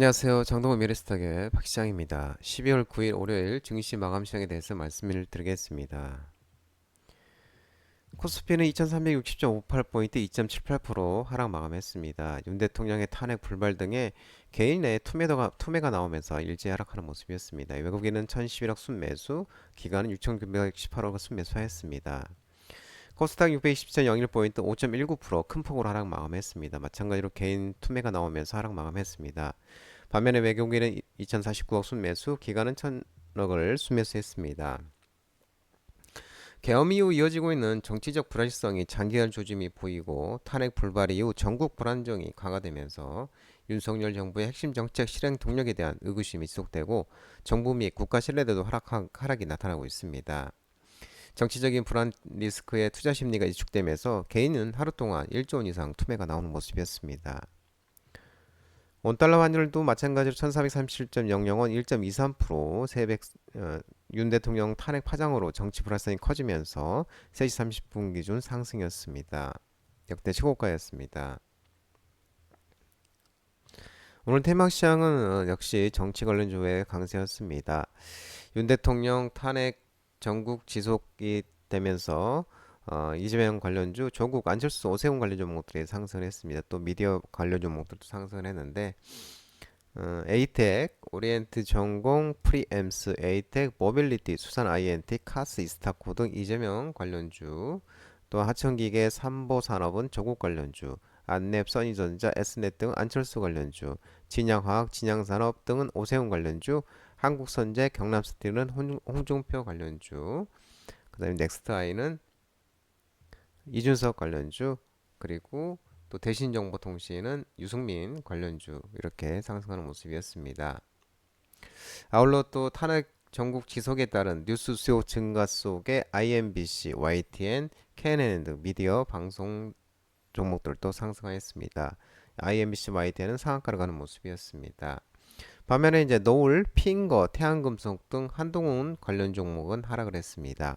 안녕하세요. 장동호 미래스탁의 박 시장입니다. 12월 9일 월요일 증시 마감 시장에 대해서 말씀을 드리겠습니다. 코스피는 2360.58포인트 2.78% 하락 마감했습니다. 윤 대통령의 탄핵 불발 등의 개인 내 투매도가, 투매가 나오면서 일제 하락하는 모습이었습니다. 외국인은 1011억 순매수, 기관은 6918억 순매수하였습니다. 코스닥 627.01포인트 5.19%큰 폭으로 하락 마감했습니다. 마찬가지로 개인 투매가 나오면서 하락 마감했습니다. 반면에 외국인은 2049억 순매수, 기관은 1000억을 순매수했습니다. 계엄 이후 이어지고 있는 정치적 불안정성이 장기간 조짐이 보이고 탄핵 불발 이후 전국 불안정이 강화되면서 윤석열 정부의 핵심 정책 실행 동력에 대한 의구심이 지속되고 정부 및 국가 신뢰도도 하락, 하락이 나타나고 있습니다. 정치적인 불안 리스크에 투자 심리가 위축되면서 개인은 하루 동안 1조 원 이상 투매가 나오는 모습이었습니다. 원달러 환율도 마찬가지로 1437.00원 1.23% 세백 어, 윤 대통령 탄핵 파장으로 정치 불안성이 커지면서 3시 30분 기준 상승이었습니다. 역대 최고가였습니다. 오늘 테마시장은 어, 역시 정치 관련주의 강세였습니다. 윤 대통령 탄핵 전국 지속이 되면서 어, 이재명 관련주, 조국 안철수 오세훈 관련 종목들이 상승을 했습니다. 또 미디어 관련 종목들도 상승을 했는데 어, 에이텍, 오리엔트 전공, 프리엠스, 에이텍, 모빌리티, 수산 INT, 카스, 이스타코 등 이재명 관련주 또 하천기계, 삼보산업은 조국 관련주 안랩, 써니전자, S넷 등 안철수 관련주 진양화학, 진양산업 등은 오세훈 관련주 한국선제, 경남스틸은 홍준표 관련주 그 다음에 넥스트아이는 이준석 관련주 그리고 또 대신정보통신은 유승민 관련주 이렇게 상승하는 모습이었습니다. 아울러 또 탄핵 전국 지속에 따른 뉴스 수요 증가 속에 IMBC, YTN, KNN 등 미디어 방송 종목들도 상승하였습니다. IMBC, YTN은 상한가를 가는 모습이었습니다. 반면에 이제 노을, 핑거, 태양금속 등 한동훈 관련 종목은 하락을 했습니다.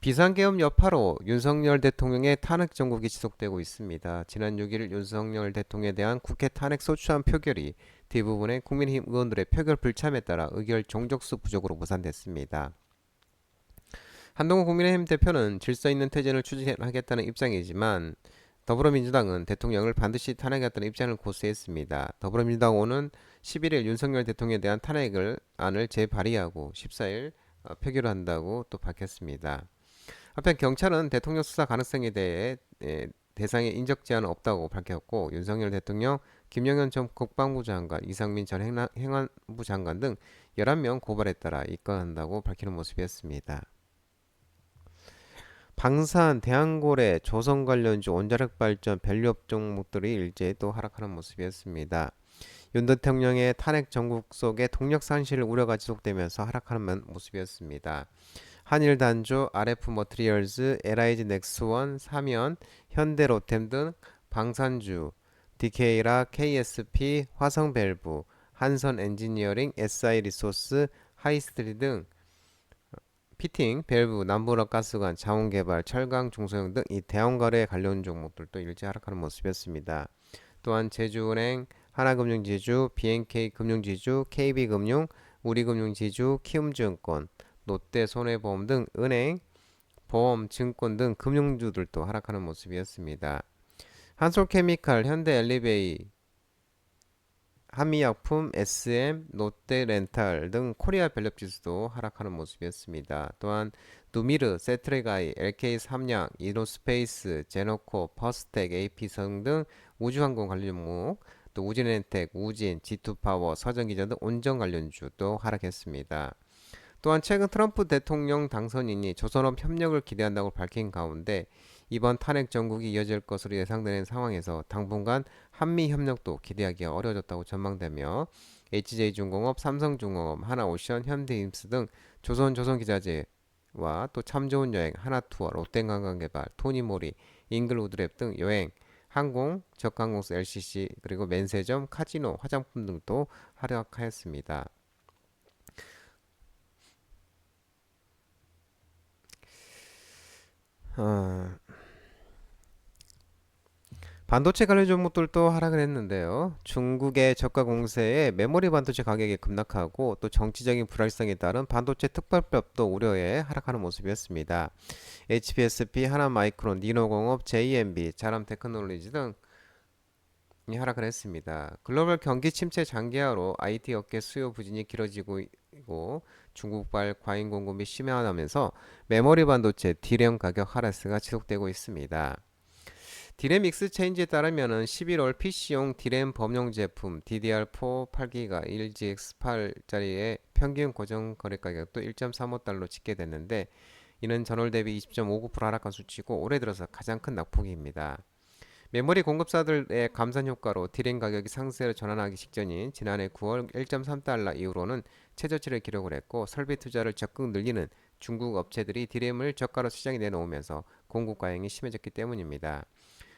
비상계엄 여파로 윤석열 대통령의 탄핵 정국이 지속되고 있습니다. 지난 6일 윤석열 대통령에 대한 국회 탄핵 소추안 표결이 대부분의 국민의힘 의원들의 표결 불참에 따라 의결 종족수 부족으로 무산됐습니다. 한동훈 국민의힘 대표는 질서 있는 퇴진을 추진하겠다는 입장이지만 더불어민주당은 대통령을 반드시 탄핵하겠다는 입장을 고수했습니다. 더불어민주당은 11일 윤석열 대통령에 대한 탄핵을 안을 재발의하고 14일 어, 표결한다고 또 밝혔습니다. 한편 경찰은 대통령 수사 가능성에 대해 예, 대상에 인적 제한은 없다고 밝혔고 윤석열 대통령, 김영현 전 국방부 장관, 이상민 전 행안부 장관 등 11명 고발에 따라 입건한다고 밝히는 모습이었습니다. 방산, 대한고래, 조선 관련주, 원자력 발전, 밸류업 종목들이 일제히 또 하락하는 모습이었습니다. 윤 대통령의 탄핵 전국 속에 동력 상실 우려가 지속되면서 하락하는 모습이었습니다. 한일 단조, RF 머트리얼즈, LIG 넥스원, 사면, 현대 로템 등 방산주, DK라, KSP, 화성 밸브, 한선 엔지니어링, SI 리소스, 하이스트리 등 피팅, 밸브, 남부럽 가스관, 자원개발, 철강, 중소형 등 이 대형거래 관련 종목들도 일제 하락하는 모습이었습니다. 또한 제주은행, 하나금융지주, BNK 금융지주, KB금융, 우리금융지주, 키움증권, 롯데손해보험 등 은행, 보험, 증권 등 금융주들도 하락하는 모습이었습니다. 한솔케미칼, 현대엘리베이, 한미약품, SM, 롯데렌탈 등 코리아 밸럽지수도 하락하는 모습이었습니다. 또한 누미르, 세트레가이, LK삼양, 이노스페이스, 제노코, 퍼스텍, AP성 등 우주항공 관련 종목, 또 우진엔텍, 우진, G2파워, 서전기전 등 온전 관련주도 하락했습니다. 또한 최근 트럼프 대통령 당선인이 조선업 협력을 기대한다고 밝힌 가운데 이번 탄핵 전국이 이어질 것으로 예상되는 상황에서 당분간 한미 협력도 기대하기가 어려워졌다고 전망되며 HJ중공업, 삼성중공업, 하나오션, 현대임스 등 조선 조선기자재와 또 참 좋은 여행, 하나투어, 롯데관광개발, 토니모리, 잉글우드랩 등 여행, 항공, 적항공사 LCC 그리고 면세점, 카지노, 화장품 등도 하락하였습니다. 어, 반도체 관련 종목들도 하락을 했는데요. 중국의 저가 공세에 메모리 반도체 가격이 급락하고 또 정치적인 불확실성에 따른 반도체 특별법도 우려에 하락하는 모습이었습니다. HPSP, 하나마이크론, 니노공업, JMB, 자람 테크놀로지 등이 하락을 했습니다. 글로벌 경기 침체 장기화로 IT 업계 수요 부진이 길어지고 있고 중국발 과잉 공급이 심화하면서 메모리 반도체 D램 가격 하락세가 지속되고 있습니다. 디램 믹스 체인지에 따르면은 11월 PC용 디램 범용 제품 DDR4 8기가 1GX8짜리의 평균 고정 거래 가격 도 1.35달러 집계됐는데 이는 전월 대비 20.59% 하락한 수치고 올해 들어서 가장 큰 낙폭입니다. 메모리 공급사들의 감산 효과로 디램 가격이 상세로 전환하기 직전인 지난해 9월 1.3달러 이후로는 최저치를 기록을 했고 설비 투자를 적극 늘리는 중국 업체들이 디램을 저가로 시장에 내놓으면서 공급 과잉이 심해졌기 때문입니다.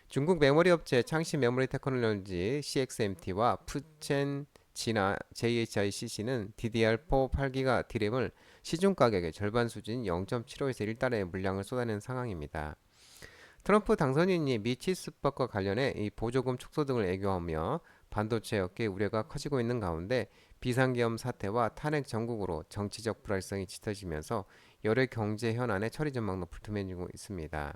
중국 메모리 업체 창시 메모리 테크놀로지 CXMT와 푸첸 지나 JHICC는 DDR4 8기가 D램을 시중 가격의 절반 수준 0.75에서 1달러의 물량을 쏟아낸 상황입니다. 트럼프 당선인이 미 치스법과 관련해 이 보조금 축소 등을 애교하며 반도체 업계 우려가 커지고 있는 가운데 비상계엄 사태와 탄핵 전국으로 정치적 불확실성이 짙어지면서 여러 경제 현안의 처리 전망도 불투명해지고 있습니다.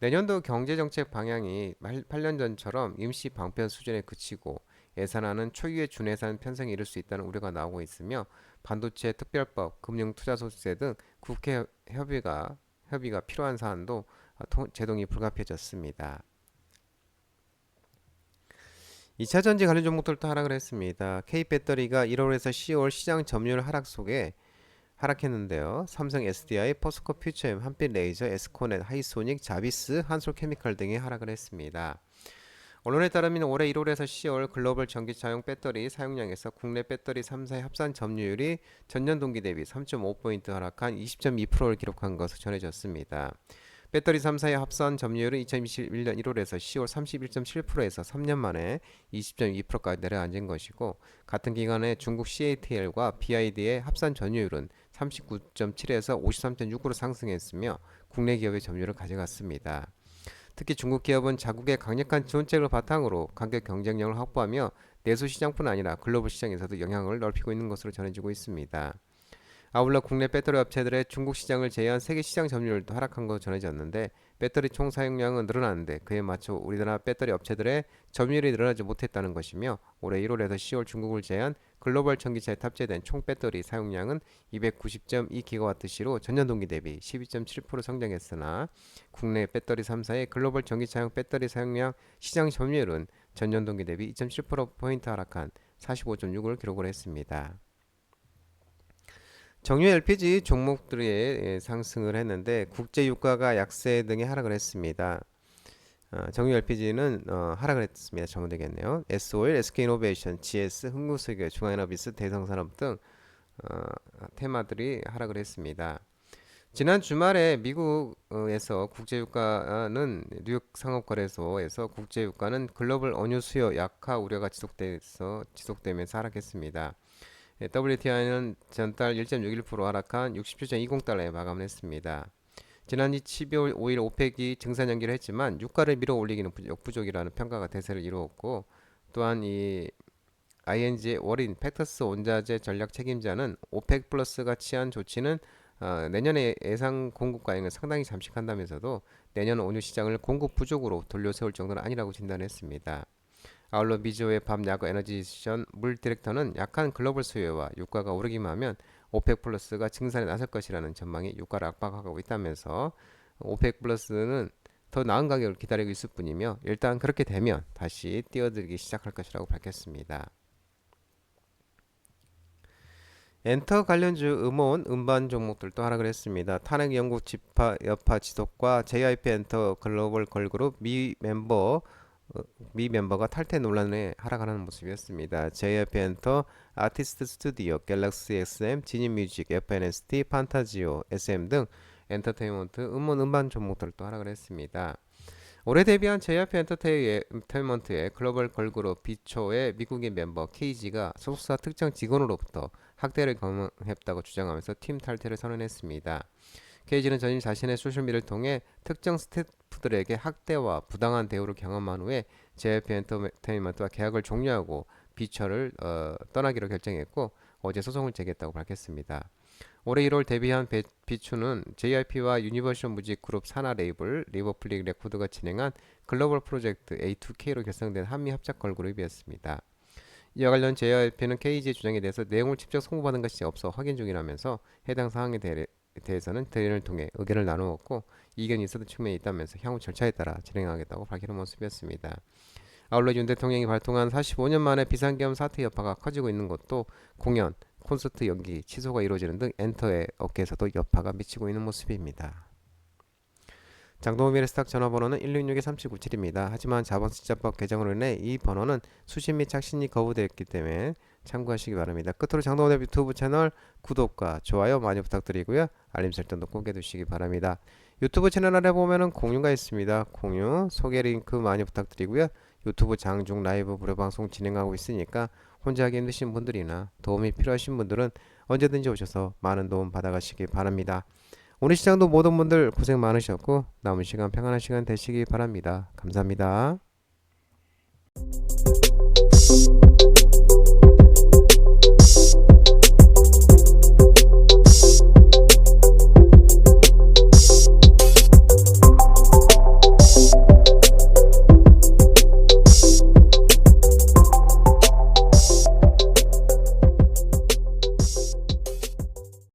내년도 경제정책 방향이 8년 전처럼 임시 방편 수준에 그치고 예산안은 초유의 준예산 편성에 이를 수 있다는 우려가 나오고 있으며 반도체 특별법, 금융투자소득세 등 국회 협의가 협의가 필요한 사안도 제동이 불가피해졌습니다. 2차 전지 관련 종목들도 하락을 했습니다. K배터리가 1월에서 10월 시장 점유율 하락 속에 하락했는데요. 삼성 SDI, 포스코 퓨처엠, 한빛 레이저, 에스코넷, 하이소닉, 자비스, 한솔케미칼 등이 하락을 했습니다. 언론에 따르면 올해 1월에서 10월 글로벌 전기차용 배터리 사용량에서 국내 배터리 3사의 합산 점유율이 전년 동기 대비 3.5포인트 하락한 20.2%를 기록한 것으로 전해졌습니다. 배터리 3사의 합산 점유율은 2021년 1월에서 10월 31.7%에서 3년 만에 20.2%까지 내려앉은 것이고 같은 기간에 중국 CATL과 BID의 합산 점유율은 39.7에서 53.6으로 상승했으며 국내 기업의 점유율을 가져갔습니다. 특히 중국 기업은 자국의 강력한 지원책을 바탕으로 가격 경쟁력을 확보하며 내수 시장뿐 아니라 글로벌 시장에서도 영향을 넓히고 있는 것으로 전해지고 있습니다. 아울러 국내 배터리 업체들의 중국 시장을 제외한 세계 시장 점유율도 하락한 것으로 전해졌는데 배터리 총 사용량은 늘어났는데 그에 맞춰 우리나라 배터리 업체들의 점유율이 늘어나지 못했다는 것이며 올해 1월에서 10월 중국을 제외한 글로벌 전기차에 탑재된 총 배터리 사용량은 290.2GWh로 전년 동기 대비 12.7% 성장했으나 국내 배터리 3사의 글로벌 전기차용 배터리 사용량 시장 점유율은 전년 동기 대비 2.7%포인트 하락한 45.6을 기록을 했습니다. 정유 LPG 종목들이 예, 상승을 했는데 국제 유가가 약세 등의 하락을 했습니다. 어, 정유 LPG는 어, 하락을 했습니다. 정되겠네요. S-오일, SK이노베이션, GS, 흥국석유, 중앙에너비스, 대성산업 등 어, 테마들이 하락을 했습니다. 지난 주말에 미국에서 국제유가는 뉴욕 상업거래소에서 국제유가는 글로벌 원유 수요 약화 우려가 지속돼서 지속되면서 하락했습니다. WTI는 전달 1.61% 하락한 67.20달러에 마감을 했습니다. 지난 12월 5일 오펙이 증산 연기를 했지만 유가를 밀어 올리기는 역부족이라는 평가가 대세를 이루었고 또한 이 ING의 월인 팩터스 원자재 전략 책임자는 오펙 플러스가 취한 조치는 어, 내년에 예상 공급 과잉을 상당히 잠식한다면서도 내년 원유 시장을 공급 부족으로 돌려세울 정도는 아니라고 진단했습니다. 아울러 미주의 밤 야구 에너지션 물 디렉터는 약한 글로벌 수요와 유가가 오르기만 하면 오펙 플러스가 증산에 나설 것이라는 전망이 유가를 압박하고 있다면서 오펙 플러스는 더 나은 가격을 기다리고 있을 뿐이며 일단 그렇게 되면 다시 뛰어들기 시작할 것이라고 밝혔습니다. 엔터 관련주 음원, 음반 종목들도 하락을 했습니다. 탄핵 영국 지파 여파 지속과 JYP 엔터 글로벌 걸그룹 미 멤버 어, 미 멤버가 탈퇴 논란에 하락하는 모습이었습니다. JYP 엔터, 아티스트 스튜디오, 갤럭시 XM, 지니뮤직, FNST, 판타지오, SM 등 엔터테인먼트, 음원, 음반 종목들도 하락을 했습니다. 올해 데뷔한 JYP 엔터테인먼트의 글로벌 걸그룹 비초의 미국인 멤버 KG가 소속사 특정 직원으로부터 학대를 경험했다고 주장하면서 팀 탈퇴를 선언했습니다. 케이지는 전임 자신의 소셜미디어를 통해 특정 스태프들에게 학대와 부당한 대우를 경험한 후에 JYP 엔터테인먼트와 계약을 종료하고 비처를 어, 떠나기로 결정했고 어제 소송을 제기했다고 밝혔습니다. 올해 1월 데뷔한 배- 비추는 JYP와 유니버셜 뮤직 그룹 산하 레이블 리버플릭 레코드가 진행한 글로벌 프로젝트 A2K로 결성된 한미 합작 걸그룹이었습니다. 이와 관련 JYP는 KG의 주장에 대해서 내용을 직접 송부받은 것이 없어 확인 중이라면서 해당 사항에 대해, 대해서는 대리를 통해 의견을 나누었고 이견이 있어도 측면이 있다면서 향후 절차에 따라 진행하겠다고 밝히는 모습이었습니다. 아울러 윤 대통령이 발동한 45년 만에 비상계엄 사태 여파가 커지고 있는 것도 공연, 콘서트 연기 취소가 이루어지는 등 엔터의 업계에서도 여파가 미치고 있는 모습입니다. 장동민의 스탁 전화번호는 166-3797입니다. 하지만 자본시장법 개정으로 인해 이 번호는 수신 및 착신이 거부되었기 때문에 참고하시기 바랍니다. 끝으로 장동원의 유튜브 채널 구독과 좋아요 많이 부탁드리고요. 알림 설정도 꼭 해두시기 바랍니다. 유튜브 채널 아래 보면은 공유가 있습니다. 공유, 소개 링크 많이 부탁드리고요. 유튜브 장중 라이브 무료 방송 진행하고 있으니까 혼자 하기 힘드신 분들이나 도움이 필요하신 분들은 언제든지 오셔서 많은 도움 받아가시기 바랍니다. 오늘 시장도 모든 분들 고생 많으셨고 남은 시간 평안한 시간 되시기 바랍니다. 감사합니다.